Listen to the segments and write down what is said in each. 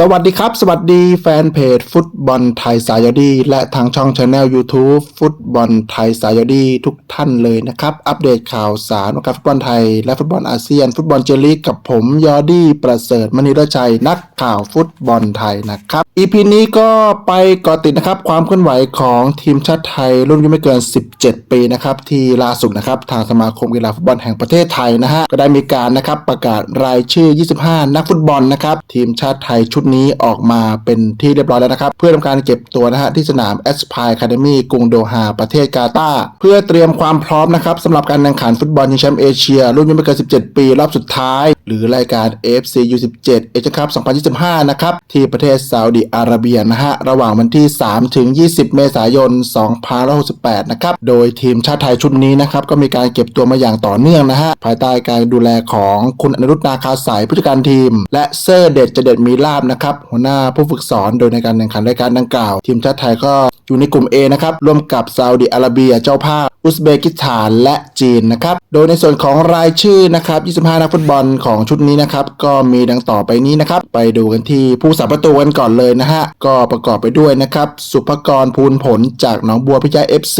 สวัสดีครับ สวัสดีแฟนเพจฟุตบอลไทยสายดีและทางช่องช anel YouTube ฟุตบอลไทยสายดีทุกท่านเลยนะครับ อัปเดตข่าวสารวงการฟุตบอลไทยและฟุตบอลอาเซียน ฟุตบอลเจลีกกับผมยอดี้ประเสริฐมณีรชัยนักข่าวฟุตบอลไทยนะครับ EP นี้ก็ไปกาะติดนะครับความเคลื่อนไหวของทีมชาติไทยรุ่นอายุไม่เกิน 17 ปีนะครับที่ล่าสุดนะครับทางสมาคมกีฬาฟุตบอลแห่งประเทศไทยนะฮะก็ได้มีการนะครับประกาศรายชื่อ 25 นักฟุตบอลนะครับทีมชาติไทยชุดนี้ออกมาเป็นที่เรียบร้อยแล้วนะครับ เพื่อทำการเก็บตัวนะฮะที่สนาม a s p i r e Academy กรุงโดฮาประเทศกาตาร์เพื่อเตรียมความพร้อมนะครับสำหรับการแข่งขันฟุตบอลชิงแชมป์เอเชีย รุ่นอายุไม่เกิน 17 ปี รอบสุดท้าย หรือรายการ AFC U17 เอเชียคัพ2025 นะครับ ที่ประเทศซาอุดิอาระเบียนะฮะ ระหว่างวันที่ 3 ถึง 20 เมษายน 2568 นะครับ โดยทีมชาติไทยชุดนี้นะครับ ก็มีการเก็บตัวมาอย่างต่อเนื่องนะฮะ ภายใต้การดูแลของคุณอนุรุตนาคาสายผู้จัดการทีม และเซอร์เด็ดเจเด็ดมีลาบนะครับหัวหน้าผู้ฝึกสอนโดยในการแข่งขันรายการดังกล่าว ทีมชาติไทยก็อยู่ในกลุ่ม A นะครับร่วมกับซาอุดิอาระเบียเจ้าภาพ อุซเบกิสถานและจีนนะครับโดยในส่วนของรายชื่อนะครับ 25 นักฟุตบอลของชุดนี้นะครับก็มีดังต่อไปนี้นะครับไปดูกันที่ผู้สาประตูกันก่อนเลยนะฮะก็ประกอบไปด้วยนะครับสุภกรภูลผลจากหนองบัวพิจัย FC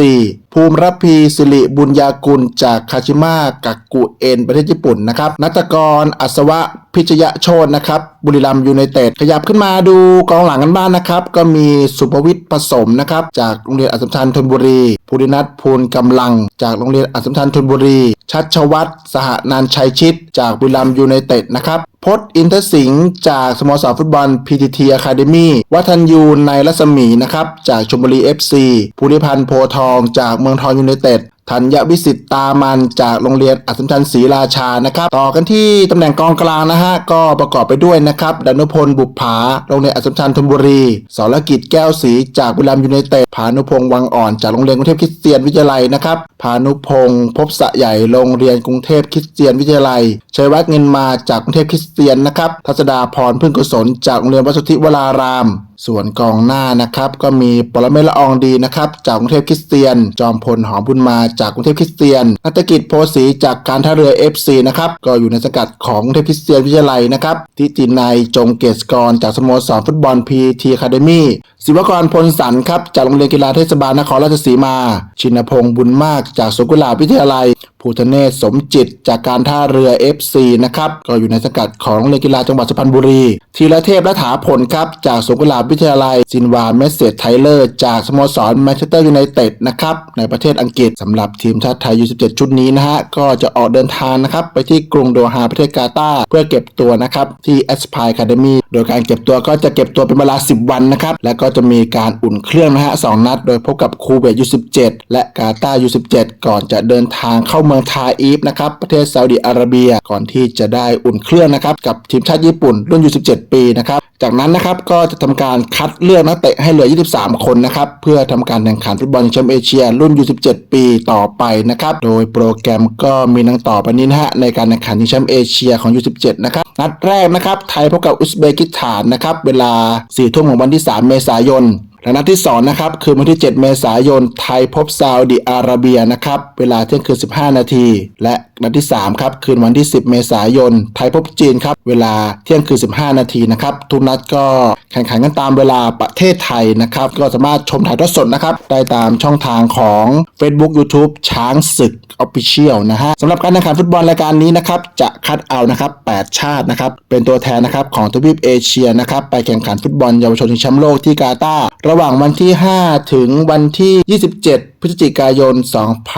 ภูมิรพีสิริบุญญากุลจากคาชิมะกักกุเอ็นประเทศญี่ปุ่นนะครับนัตกรอัศวะพิชยโชตนะครับบุรีรัมยูไนเต็ดขยับขึ้นมาดูกองหลังกันบ้างนะครับ ก็มีสุภวิทย์ผสมนะครับจากโรงเรียนอัสสัมชัญธนบุรีภูรินัทภูลกำลัง จากโรงเรียนอัสสัมชัญธนบุรี ชัชวัตรสหนันชัยชิตจากบุรีรัมย์ยูไนเต็ดนะครับพศอินทสิงห์จากสโมสรฟุตบอล PTT Academy วัฒนยูนในรัศมีนะครับจากชมบุรี FC ภูริพันธ์โพทองจากเมืองทองยูไนเต็ด ธัญวิสิตตามันจากโรงเรียนอัสสัมชัญศรีราชานะครับ ต่อกันที่ตำแหน่งกองกลางนะฮะก็ประกอบไปด้วยนะครับดนุพลบุปผาโรงเรียนอัสสัมชัญธนบุรีสรกิจแก้วศรีจากบุรีรัมย์ยูไนเต็ดพานุพงษ์วังอ่อนจากโรงเรียนกรุงเทพคริสเตียนวิทยาลัยนะครับพานุพงษ์พบสะใหญ่โรงเรียนกรุงเทพคริสเตียนวิทยาลัยชัยวัฒน์เงินมาจากกรุงเทพคริสเตียนนะครับทัศดาพรพึ่งกุศลจากโรงเรียนวัดสุทธิวรารามส่วนกองหน้านะครับก็มีปรเมศละอองดีนะครับจากกรุงเทพคริสเตียน จอมพลหอมบุญมาจากกรุงเทพคริสเตียนนัตกิจโพสีจากการท่าเรือ FC นะครับก็อยู่ในสังกัดของกรุงเทพคริสเตียนวิทยาลัยนะครับทิตินายจงเกษกรจากสโมสรฟุตบอลพีทีคาเดมี ศิวกรพลสันครับจากโรงเรียนกีฬาเทศบาลนครราชสีมา ชินพงษ์บุญมากจากสวนกุลาวิทยาลัย ภูทะเนศสมจิตจากการท่าเรือ FC นะครับ ก็อยู่ในสังกัดของโรงเรียนกีฬาจังหวัดสุพรรณบุรี ธีรเทพและถาผลครับ จากสวนกุลาวิทยาลัย ซินวาเมสเซตไทเลอร์ จากสโมสรแมนเชสเตอร์ยูไนเต็ดนะครับ ในประเทศอังกฤษสำหรับทีมชาติไทย U17 ชุดนี้นะฮะ ก็จะออกเดินทางนะครับไปที่กรุงโดฮาประเทศกาตาร์เพื่อเก็บตัวนะครับที่ a s p i r e Academy โดยการเก็บตัวก็จะเก็บตัวเป็นเวลา 10 วันนะครับและก็จะจะมีการอุ่นเครื่องนะฮะสองนัด โดยพบกับคูเวตยู17 และกาตาร์ U17 ก่อนจะเดินทางเข้าเมืองทาอีฟนะครับประเทศซาอุดิอาระเบียก่อนที่จะได้อุ่นเครื่องนะครับกับทีมชาติญี่ปุ่นรุ่น U17 ปีนะครับ จากนั้นนะครับก็จะทำการคัดเลือกนักเตะให้เหลือ 23 คนนะครับเพื่อทำการแข่งขันฟุตบอลแชมป์เอเชีย รุ่น U17 ปีต่อไปนะครับโดยโปรแกรมก็มีดังต่อไปนี้นะฮะในการแข่งขันแชมป์เอเชียของ U17 นะครับนัดแรกนะครับไทยพบกับอุซเบกิสถานนะครับเวลา4ทุ่มของวันที่ 3 เมษายน และนัดที่2นะครับคือวันที่ 7 เมษายนไทยพบซาอุดิอาระเบียนะครับเวลาเที่ยงคืน 15 นาที และนัดที่3ครับคืนวันที่ 10 เมษายนไทยพบจีนครับเวลาเที่ยงคืน 15 นาทีนะครับทุกนัดก็แข่งขันกันตามเวลาประเทศไทยนะครับ ก็สามารถชมถ่ายทอดสดนะครับได้ตามช่องทางของ Facebook YouTube ช้างศึก Official นะฮะสำหรับการแข่งขันฟุตบอลรายการนี้นะครับจะคัดเอานะครับ 8 ชาตินะครับเป็นตัวแทนนะครับของทวีปเอเชียนะครับไปแข่งขันฟุตบอลเยาวชนชิงแชมป์โลกที่กาตาร์ระหว่างวันที่ 5 ถึงวันที่ 27 พฤศจิกายน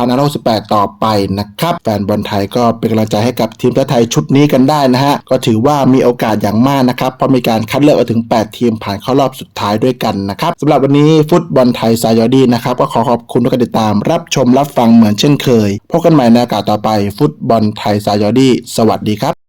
2568 ต่อไปนะครับ แฟนบอลไทยก็เป็นกำลังใจให้กับทีมชาติไทยชุดนี้กันได้นะฮะ ก็ถือว่ามีโอกาสอย่างมากนะครับ เพราะมีการคัดเลือกมาถึง 8 ทีมผ่านเข้ารอบสุดท้ายด้วยกันนะครับสำหรับวันนี้ฟุตบอลไทยสายอดีนะครับ ก็ขอขอบคุณทุกการติดตามรับชมรับฟังเหมือนเช่นเคย พบกันใหม่ในโอกาสต่อไปฟุตบอลไทยสายอดีสวัสดีครับ